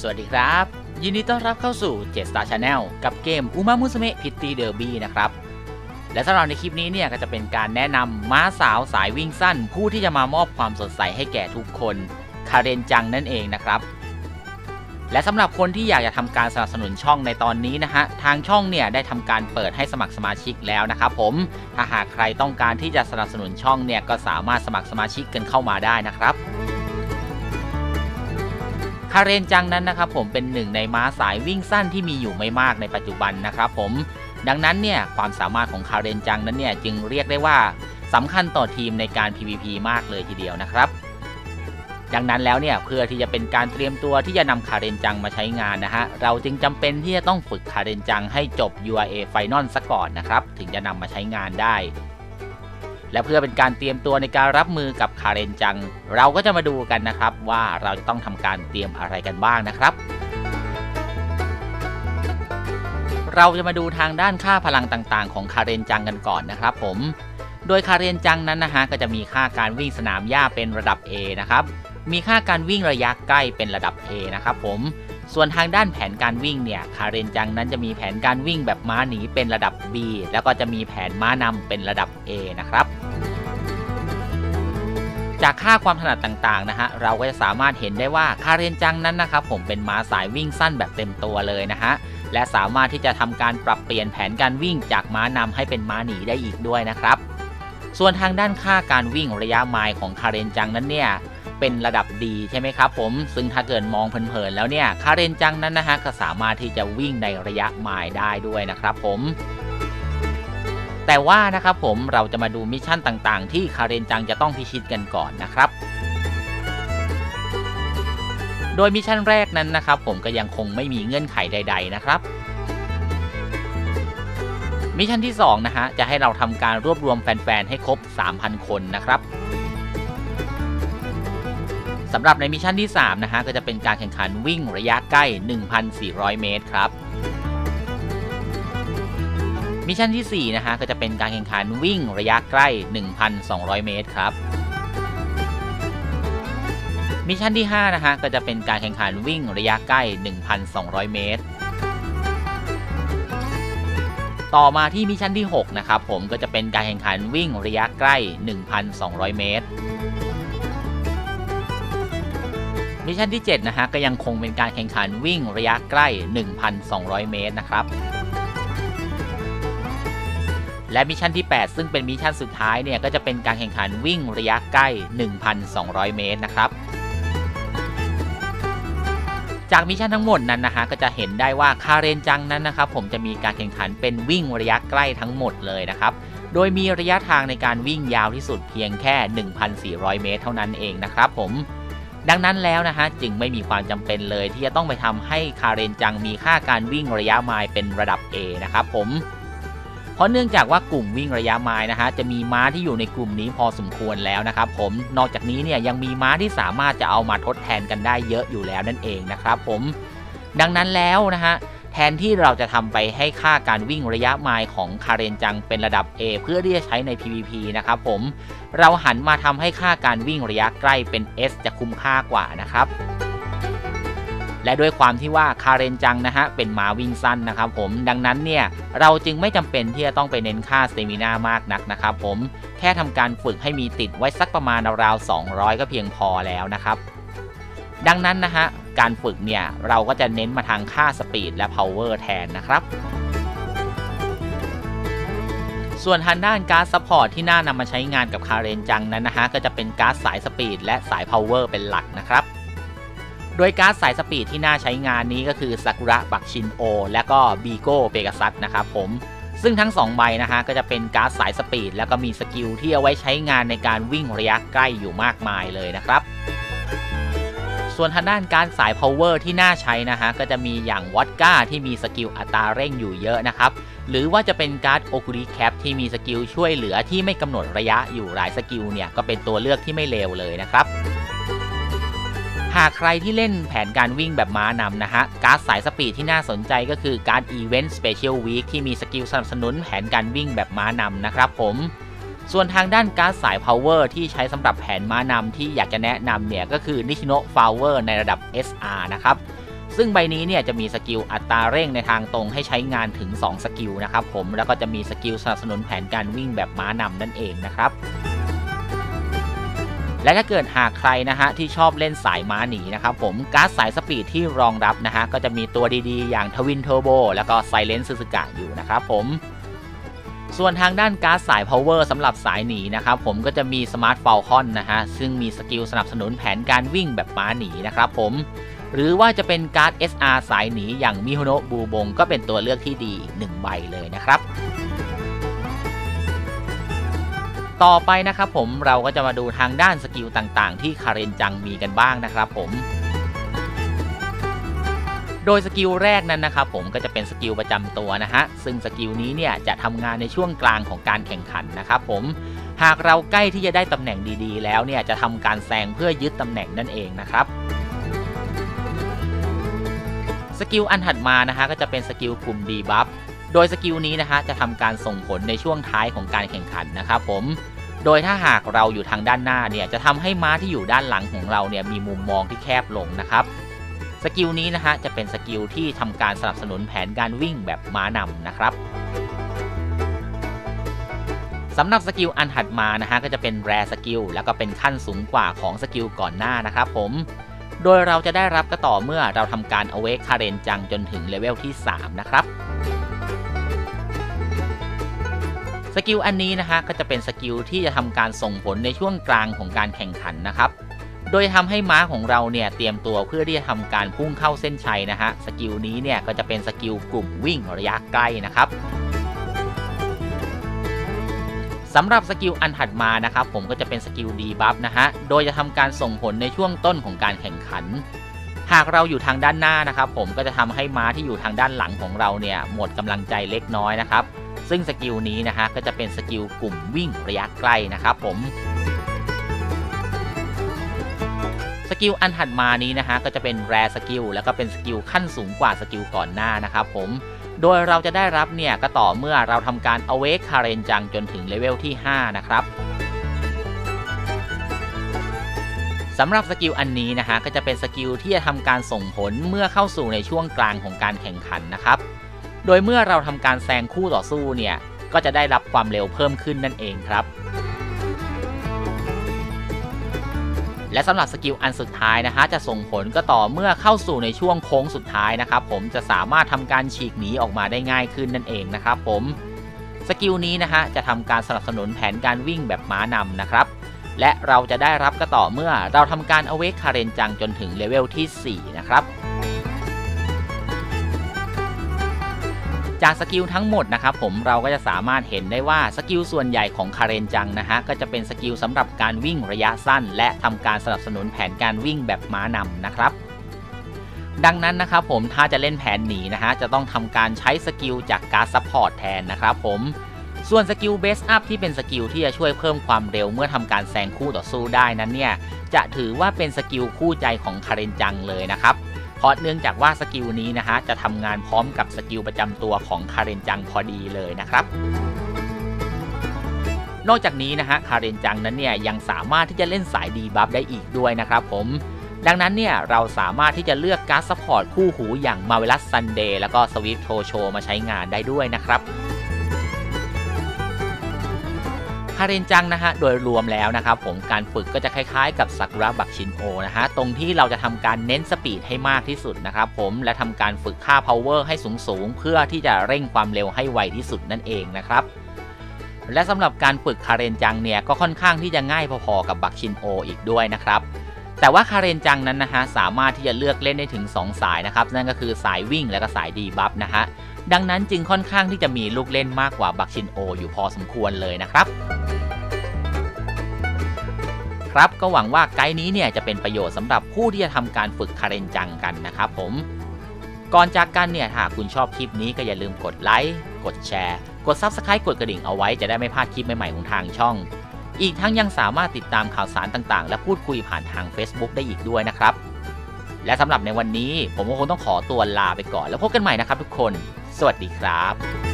สวัสดีครับ ยินดีต้อนรับเข้าสู่ 7 Star Channel กับเกม Uma Musume Pitty Derby นะครับ และสำหรับในคลิปนี้เนี่ยก็จะเป็นการแนะนำม้าสาวสายวิ่งสั้น ผู้ที่จะมามอบความสดใสให้แก่ทุกคนคาเรนจังนั่นเองนะครับ และสำหรับคนที่อยากจะทำการสนับสนุนช่องในตอนนี้นะฮะ ทางช่องเนี่ยได้ทำการเปิดให้สมัครสมาชิกแล้วนะครับผม ถ้าหากใครต้องการที่จะสนับสนุนช่องเนี่ยก็สามารถสมัครสมาชิกกันเข้ามาได้นะครับ คาเรนจังนั้นนะครับผมเป็นหนึ่งในม้าสายวิ่งสั้นที่มีอยู่ไม่มากในปัจจุบันนะครับผมดังนั้นเนี่ยความสามารถของคาเรนจังนั้นเนี่ยจึงเรียกได้ว่าสำคัญต่อทีมในการ PVP มากเลยทีเดียวนะครับ ดังนั้นแล้วเนี่ยเพื่อที่จะเป็นการเตรียมตัวที่จะนำคาเรนจังมาใช้งานนะฮะเราจึงจำเป็นที่จะต้องฝึกคาเรนจังให้จบ URA Final ซะก่อนนะครับถึงจะนำมาใช้งานได้ และเพื่อเป็นการเตรียมตัวในการรับมือกับคาเรนจัง เราก็จะมาดูกันนะครับว่าเราจะต้องทำการเตรียมอะไรกันบ้างนะครับ เราจะมาดูทางด้านค่าพลังต่างๆ ของคาเรนจังกันก่อนนะครับผม โดยคาเรนจังนั้นนะฮะก็จะมีค่าการวิ่งสนามหญ้าเป็นระดับ A นะครับ มีค่าการวิ่งระยะใกล้เป็นระดับ A นะครับผมส่วนทางด้านแผนการวิ่งเนี่ย คาเรนจังนั้นจะมีแผนการวิ่งแบบม้าหนีเป็นระดับ B แล้วก็จะมีแผนม้านำเป็นระดับ A นะครับ จากค่าความถนัดต่างๆนะฮะเราก็จะสามารถเห็นได้ว่าคาเรนจังนั้นนะครับผมเป็นม้าสายวิ่งสั้นแบบเต็มตัวเลยนะฮะและสามารถที่จะทำการปรับเปลี่ยนแผนการวิ่งจากม้านำให้เป็นม้าหนีได้อีกด้วยนะครับ ส่วนทางด้านค่าการวิ่งระยะไมล์ของคาเรนจังนั้นเนี่ยเป็นระดับดีใช่ไหมครับผม ซึ่งถ้าเกิดมองเพลินๆแล้วเนี่ยคาเรนจังนั้นนะฮะก็สามารถที่จะวิ่งในระยะไมล์ได้ด้วยนะครับผม แต่ว่านะครับผมเราจะมาดูมิชชั่นต่างๆ ที่คาเรนจังจะต้องพิชิตกันก่อนนะครับ โดยมิชชั่นแรกนั้นนะครับผมก็ยังคงไม่มีเงื่อนไขใด ๆ นะครับมิชชั่นที่2นะฮะจะให้เราทำการรวบรวมแฟน ๆ ให้ครบ 3,000 คนนะครับสำหรับในมิชชั่นที่3นะฮะก็จะเป็นการแข่งขันวิ่งระยะใกล้ 1,400 เมตรครับ มิชชั่นที่ 4 นะฮะ ก็จะเป็นการแข่งขันวิ่งระยะใกล้ 1,200 เมตรครับ มิชชั่นที่ 5 นะฮะ ก็จะเป็นการแข่งขันวิ่งระยะใกล้ 1,200 เมตร ต่อมาที่มิชชั่นที่ 6 นะครับผมก็จะเป็นการแข่งขันวิ่งระยะใกล้ 1,200 เมตรมิชชั่นที่ 7 นะฮะ ก็ยังคงเป็นการแข่งขันวิ่งระยะใกล้ 1,200 เมตรนะครับ และมิชชั่นที่ 8 ซึ่งเป็นมิชชั่นสุดท้ายเนี่ยก็จะเป็นการแข่งขันวิ่งระยะใกล้ 1,200 เมตรนะครับจากมิชชั่นทั้งหมดนั้นนะฮะก็จะเห็นได้ว่าคาเรนจังนั้นนะครับผมจะมีการแข่งขันเป็นวิ่งระยะใกล้ทั้งหมดเลยนะครับโดยมีระยะทางในการวิ่งยาวที่สุดเพียงแค่ 1,400 เมตร เท่านั้นเองนะครับผมดังนั้นแล้วนะฮะจึงไม่มีความจำเป็นเลยที่จะต้องไปทำให้คาเรนจังมีค่าการวิ่งระยะไมล์เป็นระดับ A นะครับผม ราะเนื่องจากว่ากลุ่มวิ่งระยะไมล์นะฮะจะมีม้าที่อยู่ในกลุ่มนี้พอสมควรแล้วนะครับผมนอกจากนี้เนี่ยยังมีม้าที่สามารถจะเอามาทดแทนกันได้เยอะอยู่แล้วนั่นเองนะครับผมดังนั้นแล้วนะฮะแทนที่เราจะทำไปให้ค่าการวิ่งระยะไมล์ของคาเรนจังเป็นระดับ A เพื่อที่จะใช้ใน PVP นะครับผม เราหันมาทำให้ค่าการวิ่งระยะใกล้เป็น S จะคุ้มค่ากว่านะครับ และด้วยความที่ว่าคาเรนจังนะฮะเป็นม้าวิ่งสั้นนะครับผมดังนั้นเนี่ยเราจึงไม่จำเป็นที่จะต้องไปเน้นค่าสเตมินามากนักนะครับผมแค่ทำการฝึกให้มีติดไว้สักประมาณราวๆ200 ก็เพียงพอแล้วนะครับดังนั้นนะฮะการฝึกเนี่ยเราก็จะเน้นมาทางค่าสปีดและ power แทนนะครับส่วนทางด้านการ์ดซัพพอร์ตที่น่านำมาใช้งานกับคาเรนจังนั้นนะฮะก็จะเป็นการ์ดสายสปีดและสาย power เป็นหลักนะครับ โดยการ์ดสายสปีดที่น่าใช้งานนี้ก็คือซากุระบักชินโอและก็บีโก้เปกัซัสนะครับผมซึ่งทั้ง 2 ใบนะฮะก็จะเป็นการ์ดสายสปีด แล้วก็มีสกิลที่เอาไว้ใช้งานในการวิ่งระยะใกล้อยู่มากมายเลยนะครับ ส่วนทางด้านการสาย power ที่น่าใช้นะฮะก็จะมีอย่างวอดก้าที่มีสกิลอัตราเร่งอยู่เยอะนะครับ หรือว่าจะเป็นการ์ดโอคุริแคปที่มีสกิลช่วยเหลือที่ไม่กำหนดระยะอยู่หลายสกิลเนี่ยก็เป็นตัวเลือกที่ไม่เลวเลยนะครับ หากใครที่เล่นแผนการวิ่งแบบม้านำนะฮะ การ์ดสายสปีดที่น่าสนใจก็คือการ์ด Event Special Week ที่มีสกิลสนับสนุนแผนการวิ่งแบบม้านำนะครับผม ส่วนทางด้านการ์ดสาย Power ที่ใช้สำหรับแผนม้านำที่อยากจะแนะนำเนี่ยก็คือ Nishino Flower ในระดับ SR นะครับซซึ่งใบนี้เนี่ยจะมีสกิลอัตราเร่งในทางตรงให้ใช้งานถึง 2 สกิลนะครับผม แล้วก็จะมีสกิลสนับสนุนแผนการวิ่งแบบม้านำนั่นเองนะครับ และถ้าเกิดหากใครนะฮะที่ชอบเล่นสายม้าหนีนะครับผมการ์ดสายสปีดที่รองรับนะฮะก็จะมีตัวดีๆ อย่างทวินเทอร์โบแล้วก็ไซเลนซูซูกะอยู่นะครับผมส่วนทางด้านการ์ดสาย power สำหรับสายหนีนะครับผมก็จะมีสมาร์ทฟ a l คอนนะฮะซึ่งมีสกิลสนับสนุนแผนการวิ่งแบบม้าหนีนะครับผมหรือว่าจะเป็นการ์ด SR สายหนีอย่างมิโฮโนะบูบงก็เป็นตัวเลือกที่ดีอีกหนึ่งใบเลยนะครับ ต่อไปนะครับผมเราก็จะมาดูทางด้านสกิลต่างๆ ที่คาเรนจังมีกันบ้างนะครับผมโดยสกิลแรกนั้นนะครับผมก็จะเป็นสกิลประจำตัวนะฮะซึ่งสกิลนี้เนี่ยจะทำงานในช่วงกลางของการแข่งขันนะครับผมหากเราใกล้ที่จะได้ตำแหน่งดีๆ แล้วเนี่ยจะทำการแซงเพื่อยึดตำแหน่งนั่นเองนะครับสกิลอันถัดมานะฮะก็จะเป็นสกิลกลุ่มดีบัฟ โดยสกิลนี้นะฮะจะทำการส่งผลในช่วงท้ายของการแข่งขันนะครับผม โดยถ้าหากเราอยู่ทางด้านหน้าเนี่ยจะทำให้ม้าที่อยู่ด้านหลังของเราเนี่ยมีมุมมองที่แคบลงนะครับ สกิลนี้นะฮะจะเป็นสกิลที่ทำการสนับสนุนแผนการวิ่งแบบม้านำนะครับสำหรับสกิลอันถัดมานะฮะก็จะเป็นแรสกิลแล้วก็เป็นขั้นสูงกว่าของสกิลก่อนหน้านะครับผมโดยเราจะได้รับก็ต่อเมื่อเราทำการ awake คาเรนจังจนถึงเลเวลที่ 3 นะครับ สกิลอันนี้นะฮะก็จะเป็นสกิลที่จะทำการส่งผลในช่วงกลางของการแข่งขันนะครับ โดยทำให้ม้าของเราเนี่ยเตรียมตัวเพื่อที่จะทำการพุ่งเข้าเส้นชัยนะฮะสกิลนี้เนี่ยก็จะเป็นสกิลกลุ่มวิ่งระยะใกล้นะครับสำหรับสกิลอันถัดมานะครับผมก็จะเป็นสกิลดีบัฟนะฮะ โดยจะทำการส่งผลในช่วงต้นของการแข่งขัน หากเราอยู่ทางด้านหน้านะครับ ผมก็จะทำให้ม้าที่อยู่ทางด้านหลังของเราเนี่ยหมดกำลังใจเล็กน้อยนะครับ ซึ่งสกิลนี้นะฮะก็จะเป็นสกิลกลุ่มวิ่งระยะใกล้นะครับ ผมสกิลอันถัดมานี้นะฮะก็จะเป็นแรสกิลแล้วก็เป็นสกิลขั้นสูงกว่าสกิลก่อนหน้านะครับผมโดยเราจะได้รับเนี่ยก็ต่อเมื่อเราทำการ awake คาเรนจังจนถึงเลเวลที่ 5 นะครับ สำหรับสกิลอันนี้นะฮะก็จะเป็นสกิลที่จะทำการส่งผลเมื่อเข้าสู่ในช่วงกลางของการแข่งขันนะครับ โดยเมื่อเราทำการแซงคู่ต่อสู้เนี่ยก็จะได้รับความเร็วเพิ่มขึ้นนั่นเองครับ และสำหรับสกิลอันสุดท้ายนะฮะจะส่งผลก็ต่อเมื่อเข้าสู่ในช่วงโค้งสุดท้ายนะครับ ผมจะสามารถทำการฉีกหนีออกมาได้ง่ายขึ้นนั่นเองนะครับ ผมสกิลนี้นะฮะจะทำการสนับสนุนแผนการวิ่งแบบม้านำนะครับ และเราจะได้รับก็ต่อเมื่อเราทำการ awake คาเรนจังจนถึงเลเวลที่ 4 นะครับ จากสกิลทั้งหมดนะครับผมเราก็จะสามารถเห็นได้ว่าสกิลส่วนใหญ่ของคาเรนจังนะฮะก็จะเป็นสกิลสำหรับการวิ่งระยะสั้น และทำการสนับสนุนแผนการวิ่งแบบม้านำนะครับดังนั้นนะครับผมถ้าจะเล่นแผนหนีนะฮะจะต้องทำการใช้สกิลจากการซัพพอร์ตแทนนะครับผม ส่วนสกิลเบสอัพที่เป็นสกิลที่จะช่วยเพิ่มความเร็วเมื่อทำการแซงคู่ต่อสู้ได้นั้นเนี่ย จะถือว่าเป็นสกิลคู่ใจของคาเรนจังเลยนะครับเพราะเนื่องจากว่าสกิลนี้นะฮะจะทำงานพร้อมกับสกิลประจำตัวของคาเรนจังพอดีเลยนะครับนอกจากนี้นะฮะคาเรนจังนั้นเนี่ยยังสามารถที่จะเล่นสายดีบัฟได้อีกด้วยนะครับผม ดังนั้นเนี่ยเราสามารถที่จะเลือกการ์ดซัพพอร์ตคู่หูอย่างมาเวลัสซันเดย์แล้วก็สวิฟโทโชมาใช้งานได้ด้วยนะครับาเรนจังนะฮะโดยรวมแล้วนะครับผมการฝึกก็จะคล้ายๆ กับซากุระบักชินโอนะฮะตรงที่เราจะทำการเน้นสปีดให้มากที่สุดนะครับผมและทำการฝึกค่า power ให้สูงๆ เพื่อที่จะเร่งความเร็วให้ไวที่สุดนั่นเองนะครับและสำหรับการฝึกคาเรนจังเนี่ยก็ค่อนข้างที่จะง่ายพอๆกับบักชินโออีกด้วยนะครับแต่ว่าคาเรนจังนั้นนะฮะสามารถที่จะเลือกเล่นได้ถึง 2 สายนะครับนั่นก็คือสายวิ่งและก็สายดีบัฟนะฮะดังนั้นจึงค่อนข้างที่จะมีลูกเล่นมากกว่าบักชินโออยู่พอสมควรเลยนะครับ ครับก็หวังว่าไกด์นี้เนี่ยจะเป็นประโยชน์สำหรับผู้ที่จะทำการฝึกคาเรนจังกันนะครับผมก่อนจากกันเนี่ยหากคุณชอบคลิปนี้ก็อย่าลืมกดไลค์กดแชร์ กด Subscribe กดกระดิ่งเอาไว้จะได้ไม่พลาดคลิปใหม่ๆของทางช่อง อีกทั้งยังสามารถติดตามข่าวสารต่างๆ และพูดคุยผ่านทาง Facebook ได้อีกด้วยนะครับ และสำหรับในวันนี้ผมก็คงต้องขอตัวลาไปก่อน แล้วพบกันใหม่นะครับทุกคน สวัสดีครับ